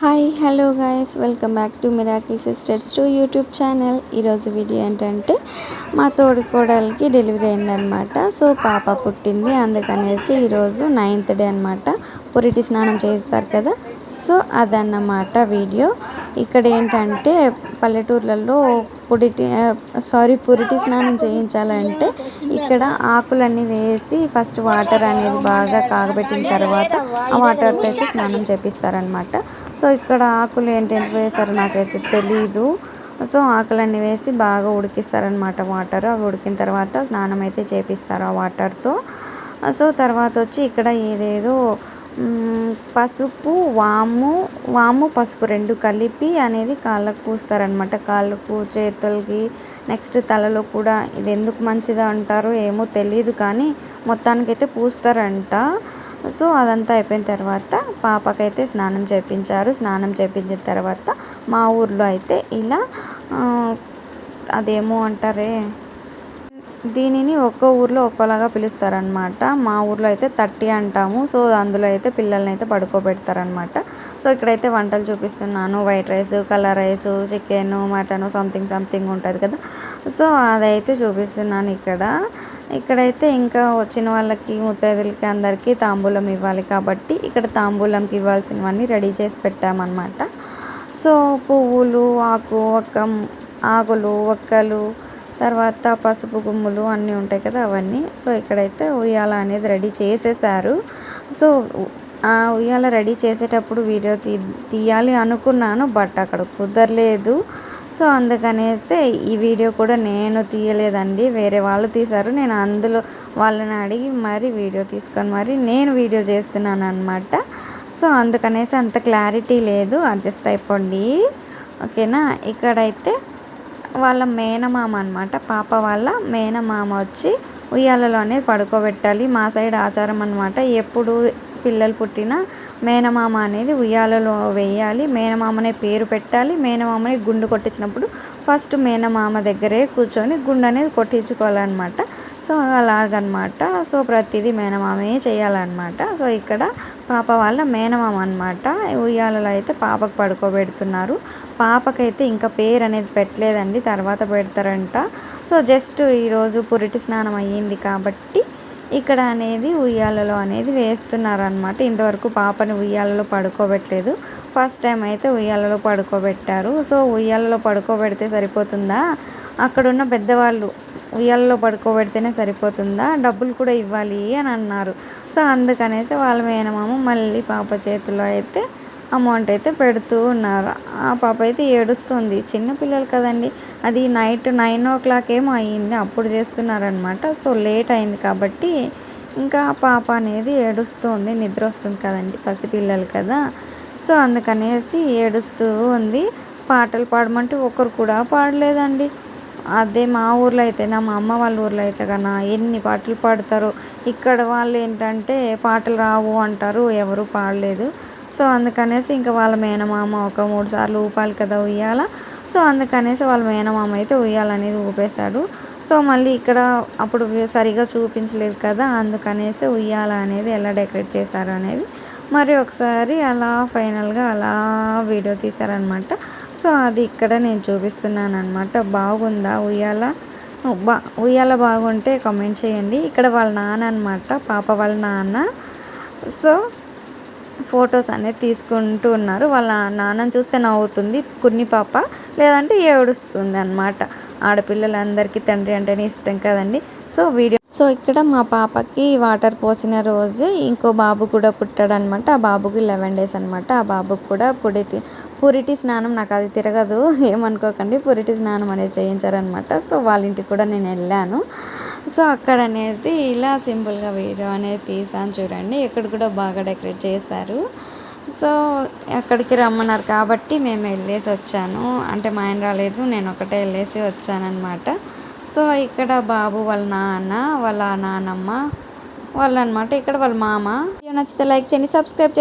Hi hello guys. Welcome back to miracle sisters to YouTube channel. ఈరోజు video ఏంటంటే మా తోడుకోడలికి delivery అయిందనమాట so పాప పుట్టింది. అందుకనేసి ఈరోజు నైన్త్ డే అనమాట పురిటి స్నానం చేస్తారు కదా. సో అదన్నమాట వీడియో. ఇక్కడ ఏంటంటే పల్లెటూర్లలో పురిటి సారీ పురిటి స్నానం చేయించాలంటే ఇక్కడ ఆకులన్నీ వేసి ఫస్ట్ వాటర్ అనేది బాగా కాగబెట్టిన తర్వాత ఆ వాటర్తో అయితే స్నానం చేపిస్తారనమాట సో ఇక్కడ ఆకులు ఏంటంటే వేశారు నాకైతే తెలీదు. సో ఆకులన్నీ వేసి బాగా ఉడికిస్తారనమాట వాటర్. అవి ఉడికిన తర్వాత స్నానం అయితే చేపిస్తారు ఆ వాటర్తో. సో తర్వాత వచ్చి ఇక్కడ ఏదేదో పసుపు వాము వాము పసుపు రెండు కలిపి అనేది కాళ్ళకు పూస్తారనమాట కాళ్ళకు చేతులకి నెక్స్ట్ తలలో కూడా ఇది ఎందుకు మంచిది అంటారో ఏమో తెలియదు కానీ మొత్తానికైతే పూస్తారంట. సో అదంతా అయిపోయిన తర్వాత పాపకైతే స్నానం చేయించారు స్నానం చేయించిన తర్వాత మా ఊర్లో అయితే ఇలా అదేమో అంటారే దీనిని ఒక్కో ఊర్లో ఒక్కోలాగా పిలుస్తారనమాట మా ఊర్లో అయితే తట్టి అంటాము. సో అందులో అయితే పిల్లల్ని అయితే పడుకోబెడతారనమాట సో ఇక్కడైతే వంటలు చూపిస్తున్నాను. White rice colour rice chicken mutton something something ఉంటుంది కదా. సో అదైతే చూపిస్తున్నాను ఇక్కడ. ఇక్కడైతే ఇంకా వచ్చిన వాళ్ళకి ముత్తైదులకి అందరికీ తాంబూలం ఇవ్వాలి కాబట్టి ఇక్కడ తాంబూలంకి ఇవ్వాల్సినవన్నీ రెడీ చేసి పెట్టామన్నమాట. సో పువ్వులు ఆకు ఒక్క ఆకులు ఒక్కలు తర్వాత పసుపు గుమ్ములు అన్నీ ఉంటాయి కదా అవన్నీ. సో ఇక్కడైతే ఉయ్యాల అనేది రెడీ చేసేసారు. సో ఆ ఉయ్యాల రెడీ చేసేటప్పుడు వీడియో తీ తీయాలి అనుకున్నాను బట్ అక్కడ కుదరలేదు. సో అందుకనేస్తే ఈ వీడియో కూడా నేను తీయలేదండి. వేరే వాళ్ళు తీశారు. నేను అందులో వాళ్ళని అడిగి మరీ వీడియో తీసుకొని మరి నేను వీడియో చేస్తున్నాను అనమాట సో అందుకనేసి అంత క్లారిటీ లేదు. అడ్జస్ట్ అయిపోండి. ఓకేనా? ఇక్కడైతే వాళ్ళ మేనమామ అనమాట పాప వాళ్ళ మేనమామ వచ్చి ఉయ్యాలలోనే పడుకోబెట్టాలి. మా సైడ్ ఆచారం అనమాట ఎప్పుడు పిల్లలు పుట్టిన మేనమామ అనేది ఉయ్యాలలో వేయాలి. మేనమామనే పేరు పెట్టాలి. మేనమామని గుండు కొట్టించినప్పుడు ఫస్ట్ మేనమామ దగ్గరే కూర్చొని గుండు అనేది కొట్టించుకోవాలన్నమాట. సో అలాగనమాట. సో ప్రతిదీ మేనమామే చేయాలన్నమాట సో ఇక్కడ పాప వాళ్ళ మేనమామ అనమాట ఉయ్యాలలో అయితే పాపకు పడుకోబెడుతున్నారు. పాపకైతే ఇంకా పేరు అనేది పెట్టలేదండి. తర్వాత పెడతారంట. సో జస్ట్ ఈరోజు పురిటి స్నానం అయ్యింది కాబట్టి ఇక్కడ అనేది ఉయ్యాలలో అనేది వేస్తున్నారనమాట ఇంతవరకు పాపని ఉయ్యాలలో పడుకోబెట్టలేదు. ఫస్ట్ టైం అయితే ఉయ్యాలలో పడుకోబెట్టారు. సో ఉయ్యాలలో పడుకోబెడితే సరిపోతుందా? అక్కడున్న పెద్దవాళ్ళు ఉయ్యాలలో పడుకోబెడితేనే సరిపోతుందా? డబ్బులు కూడా ఇవ్వాలి అని అన్నారు. సో అందుకనేసి వాళ్ళ మేనమామ మళ్ళీ పాప చేతిలో అయితే అమౌంట్ అయితే పెడుతూ ఉన్నారు. ఆ పాప అయితే ఏడుస్తుంది. చిన్నపిల్లలు కదండి. అది నైట్ నైన్ ఓ క్లాక్ ఏమో అయ్యింది. అప్పుడు చేస్తున్నారనమాట సో లేట్ అయింది కాబట్టి ఇంకా పాప అనేది ఏడుస్తుంది. నిద్ర వస్తుంది కదండి. పసిపిల్లలు కదా. సో అందుకనేసి ఏడుస్తూ ఉంది. పాటలు పాడమంటే ఒకరు కూడా పాడలేదండి. అదే మా ఊర్లో అయితే నా మా అమ్మ వాళ్ళ ఊర్లో అయితే కన్నా ఎన్ని పాటలు పాడతారో ఇక్కడ వాళ్ళు ఏంటంటే పాటలు రావు అంటారు ఎవరు పాడలేదు. సో అందుకనేసి ఇంకా వాళ్ళ మేనమామ ఒక మూడు సార్లు ఊపాలి కదా ఉయ్యాల. సో అందుకనేసి వాళ్ళ మేనమామ అయితే ఉయ్యాలనేది ఊపేశాడు. సో మళ్ళీ ఇక్కడ అప్పుడు సరిగా చూపించలేదు కదా అందుకనేసి ఉయ్యాల అనేది ఎలా డెకరేట్ చేశారు అనేది మరి ఒకసారి అలా ఫైనల్గా అలా వీడియో తీశారనమాట సో అది ఇక్కడ నేను చూపిస్తున్నాను అనమాట బాగుందా ఉయ్యాల? బా ఉయ్యాల బాగుంటే కామెంట్ చేయండి. ఇక్కడ వాళ్ళ నాన్న అనమాట పాప వాళ్ళ నాన్న. సో ఫొటోస్ అనేది తీసుకుంటూ ఉన్నారు. వాళ్ళ నాన్నని చూస్తే నవ్వుతుంది కున్ని పాప. లేదంటే ఏడుస్తుంది అనమాట ఆడపిల్లలందరికీ తండ్రి అంటేనే ఇష్టం కదండి. సో వీడియో సో ఇక్కడ మా పాపకి వాటర్ పోసిన రోజు ఇంకో బాబు కూడా పుట్టాడనమాట ఆ బాబుకి లెవెన్ డేస్ అనమాట ఆ బాబుకి కూడా పురిటి పురిటి స్నానం నాకు అది తిరగదు. ఏమనుకోకండి పురిటి స్నానం అనేది చేయించారనమాట సో వాళ్ళ ఇంటికి కూడా నేను వెళ్ళాను. సో అక్కడ అనేది ఇలా సింపుల్గా వీడియో అనేది తీసాను చూడండి. ఇక్కడ కూడా బాగా డెకరేట్ చేశారు. సో అక్కడికి రమ్మన్నారు కాబట్టి మేము వెళ్ళేసి వచ్చాను. అంటే మా ఆయన రాలేదు నేను ఒకటే వెళ్ళేసి వచ్చానమాట సో ఇక్కడ బాబు వాళ్ళ నాన్న వాళ్ళ నాన్నమ్మ వాళ్ళు అనమాట ఇక్కడ వాళ్ళ మామ. నచ్చితే లైక్ చేయండి సబ్స్క్రైబ్